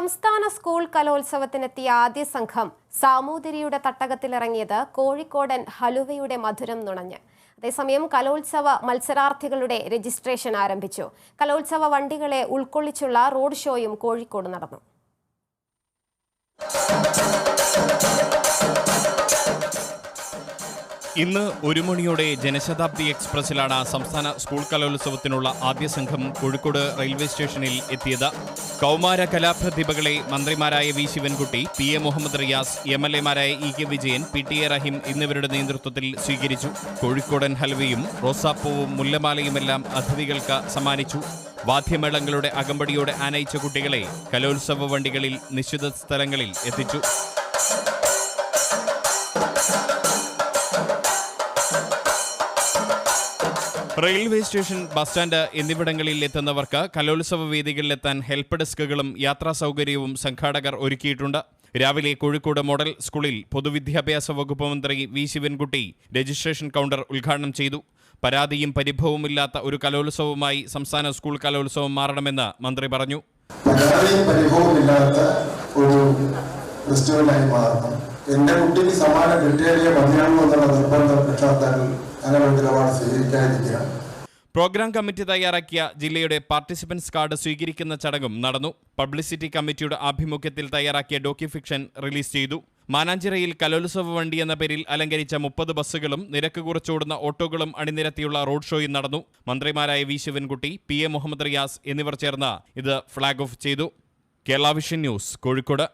സംസ്ഥാന സ്കൂൾ കലോത്സവത്തിനെത്തിയ ആദ്യ സംഘം സാമൂതിരിയുടെ തട്ടകത്തിലിറങ്ങിയത് കോഴിക്കോടൻ ഹലുവയുടെ മധുരം നുണഞ്ഞ്. അതേസമയം കലോത്സവ മത്സരാർത്ഥികളുടെ രജിസ്ട്രേഷൻ ആരംഭിച്ചു. കലോത്സവ വണ്ടികളെ ഉൾക്കൊള്ളിച്ചുള്ള റോഡ് ഷോയും കോഴിക്കോട് നടന്നു. ഇന്ന് ഒരു മണിയോടെ ജനശതാബ്ദി എക്സ്പ്രസിലാണ് സംസ്ഥാന സ്കൂൾ കലോത്സവത്തിനുള്ള ആദ്യ സംഘം കോഴിക്കോട് റെയിൽവേ സ്റ്റേഷനിൽ എത്തിയത്. കൗമാര കലാപ്രതിഭകളെ മന്ത്രിമാരായ V Sivankutty P A Muhammad Riyas M L എമാരായ E K Vijayan P T A Rahim എന്നിവരുടെ നേതൃത്വത്തിൽ സ്വീകരിച്ചു. കോഴിക്കോടൻ ഹൽവയും റോസാപ്പൂവും മുല്ലമാലയുമെല്ലാം അതിഥികൾക്ക് സമ്മാനിച്ചു. വാദ്യമേളങ്ങളുടെ അകമ്പടിയോടെ ആനയിച്ച കുട്ടികളെ കലോത്സവ വണ്ടികളിൽ നിശ്ചിത സ്ഥലങ്ങളിൽ എത്തിച്ചു. റെയിൽവേ സ്റ്റേഷൻ ബസ് സ്റ്റാൻഡ് എന്നിവിടങ്ങളിൽ എത്തുന്നവർക്ക് കലോത്സവ വേദികളിലെത്താൻ ഹെൽപ്പ് ഡെസ്കുകളും യാത്രാ സൗകര്യവും സംഘാടകർ ഒരുക്കിയിട്ടുണ്ട്. രാവിലെ കോഴിക്കോട് മോഡൽ സ്കൂളിൽ പൊതുവിദ്യാഭ്യാസ വകുപ്പ് മന്ത്രി വി ശിവൻകുട്ടി രജിസ്ട്രേഷൻ കൗണ്ടർ ഉദ്ഘാടനം ചെയ്തു. പരാതിയും പരിഭവുമില്ലാത്ത ഒരു കലോത്സവമായി സംസ്ഥാന സ്കൂൾ കലോത്സവം മാറണമെന്ന് മന്ത്രി പറഞ്ഞു. എന്റെ കുട്ടിക്ക് മതിയാണോ എന്നുള്ള നിർബന്ധം പ്രോഗ്രാം കമ്മിറ്റി തയ്യാറാക്കിയ ജില്ലയുടെ പാർട്ടിസിപ്പൻസ് കാർഡ് സ്വീകരിക്കുന്ന ചടങ്ങും നടന്നു. പബ്ലിസിറ്റി കമ്മിറ്റിയുടെ ആഭിമുഖ്യത്തിൽ തയ്യാറാക്കിയ ഡോക്യുഫിക്ഷൻ റിലീസ് ചെയ്തു. മാനാഞ്ചിറയിൽ കലോത്സവ വണ്ടി എന്ന പേരിൽ അലങ്കരിച്ച മുപ്പത് ബസ്സുകളും നിരക്ക് കുറച്ചോടുന്ന ഓട്ടോകളും അണിനിരത്തിയുള്ള റോഡ് ഷോയും നടന്നു. മന്ത്രിമാരായ V Sivankutty P A Muhammad Riyas എന്നിവർ ചേർന്ന് ഇത് ഫ്ളാഗ് ഓഫ് ചെയ്തു. Kerala vision news Kozhikode.